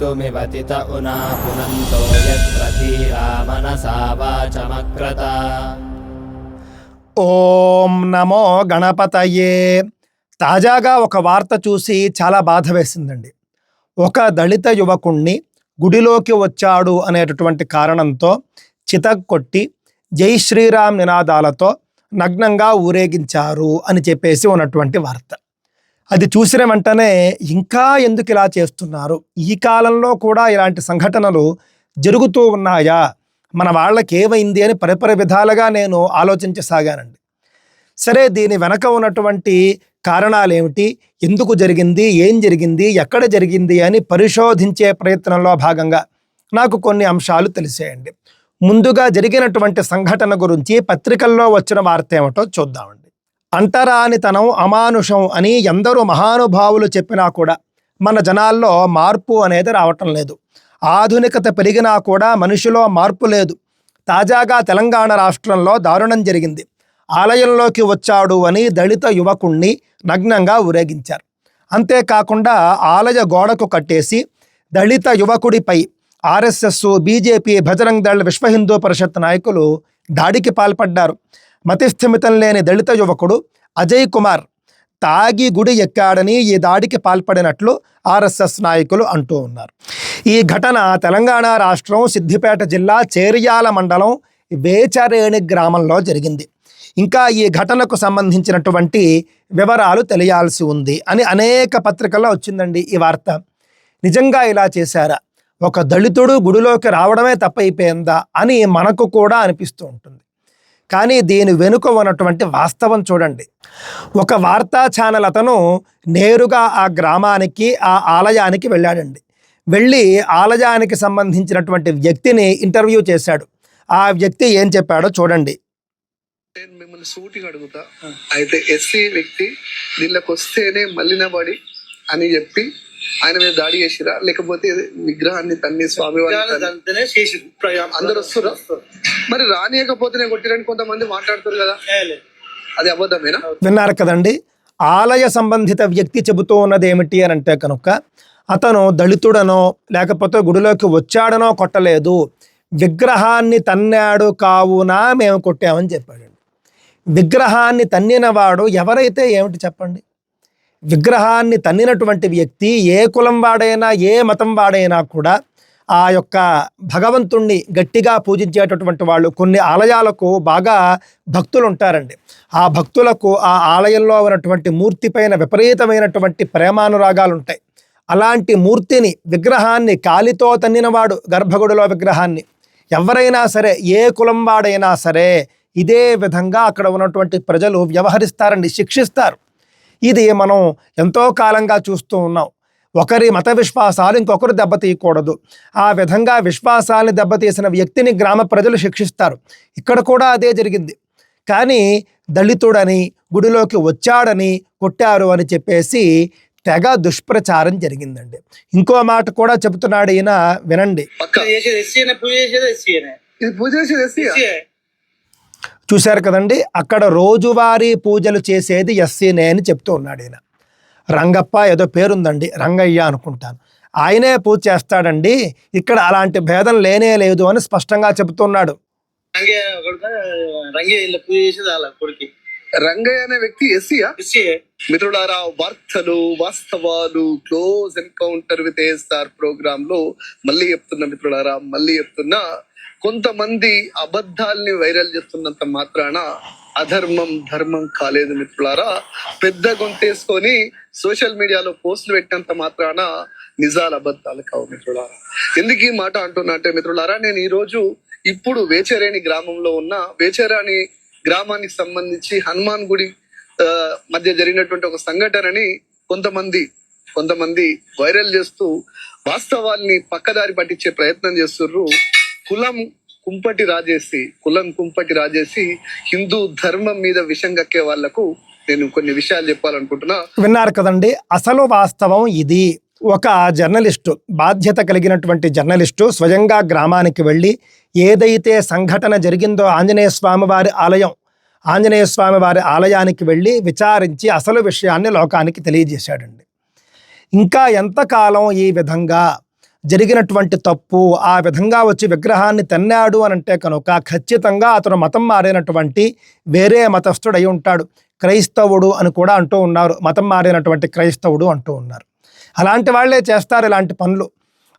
कर्तुमिवतित उना पुनन्तो यत्र धीरा मनसा वाचमक्रत ఓం నమో గణపతయే తాజాగా ఒక వార్త చూసి చాలా బాధ వేసిందండి ఒక దళిత యువకుణ్ణి గుడిలోకి వచ్చాడు అనేటటువంటి కారణంతో చితక్కొట్టి జై శ్రీరామ్ నినాదాలతో నగ్నంగా ఊరేగించారు అని చెప్పేసి ఉన్నటువంటి వార్త అది చూసిన వెంటనే ఇంకా ఎందుకు ఇలా చేస్తున్నారు? ఈ కాలంలో కూడా ఇలాంటి సంఘటనలు జరుగుతూ ఉన్నాయా? మన వాళ్ళకి ఏమైంది అని పరిపరి విధాలుగా నేను ఆలోచించసాగానండి. సరే దీని వెనక ఉన్నటువంటి కారణాలు ఏమిటి ఎందుకు జరిగింది? ఏం జరిగింది? ఎక్కడ జరిగింది? అని పరిశోధించే ప్రయత్నంలో భాగంగా నాకు కొన్ని అంశాలు తెలిసేయండి. ముందుగా జరిగినటువంటి సంఘటన గురించి పత్రికల్లో వచ్చిన వార్త ఏమిటో చూద్దామండి. అంటరానితనం అమానుషం అని ఎందరో మహానుభావులు చెప్పినా కూడా మన జనాల్లో మార్పు అనేది రావటం లేదు. ఆధునికత పెరిగినా కూడా మనిషిలో మార్పు లేదు. తాజాగా తెలంగాణ రాష్ట్రంలో దారుణం జరిగింది. ఆలయంలోకి వచ్చాడు అని దళిత యువకుణ్ణి నగ్నంగా ఊరేగించారు. అంతేకాకుండా ఆలయ గోడకు కట్టేసి దళిత యువకుడిపై ఆర్ఎస్ఎస్ బీజేపీ బజరంగ్ దళ్ విశ్వ హిందూ పరిషత్ నాయకులు దాడికి పాల్పడ్డారు. మతిస్థిమితం లేని దళిత యువకుడు అజయ్ కుమార్ తాగి గుడి ఎక్కాడని ఈ దాడికి పాల్పడినట్లు ఆర్ఎస్ఎస్ నాయకులు అంటూ ఉన్నారు. ఈ ఘటన తెలంగాణ రాష్ట్రం సిద్దిపేట జిల్లా చేర్యాల మండలం వేచరేణి గ్రామంలో జరిగింది. ఇంకా ఈ ఘటనకు సంబంధించినటువంటి వివరాలు తెలియాల్సి ఉంది అని అనేక పత్రికల్లో వచ్చిందండి ఈ వార్త. నిజంగా ఇలా చేశారా? ఒక దళితుడు గుడిలోకి రావడమే తప్పైపోయిందా అని మనకు కూడా అనిపిస్తూ ఉంటుంది. కానీ దీని వెనుక ఉన్నటువంటి వాస్తవం చూడండి. ఒక వార్తా ఛానల్ అతను నేరుగా ఆ గ్రామానికి ఆ ఆలయానికి వెళ్ళాడండి. వెళ్ళి ఆలయానికి సంబంధించినటువంటి వ్యక్తిని ఇంటర్వ్యూ చేశాడు. ఆ వ్యక్తి ఏం చెప్పాడో చూడండి. నేను మిమ్మల్ని సూటిగా అడుగుతా. అయితే ఎస్సీ వ్యక్తి దీనిలోకి వస్తేనే మల్లినబడి అని చెప్పి ఆయన మీద దాడి చేసిరా? లేకపోతే విగ్రహాన్ని తన్ని స్వామి అందరు వస్తురా మరి రానియకపోతేనే కొట్టిరని కొంతమంది మాట్లాడుతారు కదా. అది అబద్ధమేనా? విన్నారు కదండి. ఆలయ సంబంధిత వ్యక్తి చెబుతూ ఉన్నది ఏమిటి అని అంటే కనుక అతను దళితుడనో లేకపోతే గుడిలోకి వచ్చాడనో కొట్టలేదు. విగ్రహాన్ని తన్నాడు కావున మేము కొట్టామని చెప్పాడండి. విగ్రహాన్ని తన్నినవాడు ఎవరైతే ఏమిటి చెప్పండి? విగ్రహాన్ని తన్నినటువంటి వ్యక్తి ఏ కులం వాడైనా ఏ మతం వాడైనా కూడా ఆ యొక్క భగవంతుణ్ణి గట్టిగా పూజించేటటువంటి వాళ్ళు కొన్ని ఆలయాలకు బాగా భక్తులు ఉంటారండి ఆ భక్తులకు ఆ ఆలయంలో ఉన్నటువంటి మూర్తి పైన విపరీతమైనటువంటి ప్రేమానురాగాలు ఉంటాయి అలాంటి మూర్తిని విగ్రహాన్ని కాలితో తన్నినవాడు గర్భగుడిలో విగ్రహాన్ని ఎవరైనా సరే ఏ కులం వాడైనా సరే ఇదే విధంగా అక్కడ ఉన్నటువంటి ప్రజలు వ్యవహరిస్తారండి శిక్షిస్తారు. ఇది మనం ఎంతో కాలంగా చూస్తూ ఉన్నాం. ఒకరి మత విశ్వాసాలు ఇంకొకరు దెబ్బతీయకూడదు ఆ విధంగా విశ్వాసాన్ని దెబ్బతీసిన వ్యక్తిని గ్రామ ప్రజలు శిక్షిస్తారు. ఇక్కడ కూడా అదే జరిగింది. కానీ దళితుడని గుడిలోకి వచ్చాడని కొట్టారు అని చెప్పేసి తెగ దుష్ప్రచారం జరిగిందండి. ఇంకో మాట కూడా చెబుతున్నాడు ఈయన వినండి. పూజ చేసేది ఎస్సీనే ఇది పూజ చేసేది ఎస్సీ చూశారు కదండి? అక్కడ రోజువారీ పూజలు చేసేది ఎస్సీనే అని చెప్తూ ఉన్నాడు ఈయన. రంగప్ప ఏదో పేరుందండి రంగయ్య అనుకుంటాను. ఆయనే పూజ చేస్తాడండి. ఇక్కడ అలాంటి భేదం లేనే లేదు అని స్పష్టంగా చెబుతున్నాడు రంగయ్య అనే వ్యక్తి ఎస్సీయా? మిత్రులారా వార్తలు వాస్తవాలు క్లోజ్ ఎన్కౌంటర్ విత్ ఏఎస్ఆర్ ప్రోగ్రామ్లో మళ్ళీ చెప్తున్నా మిత్రులారా మళ్ళీ చెప్తున్నా కొంతమంది అబద్ధాల్ని వైరల్ చేస్తున్నంత మాత్రాన అధర్మం ధర్మం కాలేదు మిత్రులారా. పెద్ద గొంతేసుకొని సోషల్ మీడియాలో పోస్టులు పెట్టినంత మాత్రాన నిజాలు అబద్ధాలు కావు మిత్రులారా. ఎందుకు ఈ మాట అంటున్నా అంటే మిత్రులారా నేను ఈరోజు ఇప్పుడు వేచరేణి గ్రామంలో ఉన్న వేచేరాని గ్రామానికి సంబంధించి హనుమాన్ గుడి మధ్య జరిగినటువంటి ఒక సంఘటనని కొంతమంది కొంతమంది వైరల్ చేస్తూ వాస్తవాల్ని పక్కదారి పట్టించే ప్రయత్నం చేస్తుర్రు. కులం కుంపటి రాజేసి కులం కుంపటి రాజేసి హిందూ ధర్మం మీద విషం కక్కే వాళ్ళకు నేను కొన్ని విషయాలు చెప్పాలనుకుంటున్నా. విన్నారు కదండి అసలు వాస్తవం ఇది. ఒక జర్నలిస్టు బాధ్యత కలిగినటువంటి జర్నలిస్టు స్వయంగా గ్రామానికి వెళ్ళి ఏదైతే సంఘటన జరిగిందో ఆంజనేయ స్వామి వారి ఆలయం ఆంజనేయ స్వామివారి ఆలయానికి వెళ్ళి విచారించి అసలు విషయాన్ని లోకానికి తెలియజేశాడండి. ఇంకా ఎంతకాలం ఈ విధంగా జరిగినటువంటి తప్పు ఆ విధంగా వచ్చి విగ్రహాన్ని తన్నాడు అని అంటే కనుక ఖచ్చితంగా అతను మతం మారినటువంటి వేరే మతస్థుడు అయి ఉంటాడు. క్రైస్తవుడు అని కూడా అంటూ ఉన్నారు. మతం మారినటువంటి క్రైస్తవుడు అంటూ ఉన్నారు. అలాంటి వాళ్ళే చేస్తారు ఇలాంటి పనులు.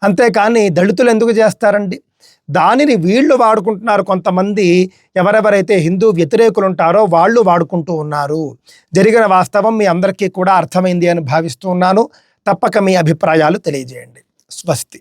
అంతేకాని దళితులు ఎందుకు చేస్తారండి? దానిని వీళ్ళు వాడుకుంటున్నారు కొంతమంది. ఎవరెవరైతే హిందూ వ్యతిరేకులు ఉంటారో వాళ్ళు వాడుకుంటూ ఉన్నారు. జరిగిన వాస్తవం మీ అందరికీ కూడా అర్థమైంది అని భావిస్తూ ఉన్నాను. తప్పక మీ అభిప్రాయాలు తెలియజేయండి. స్వస్తి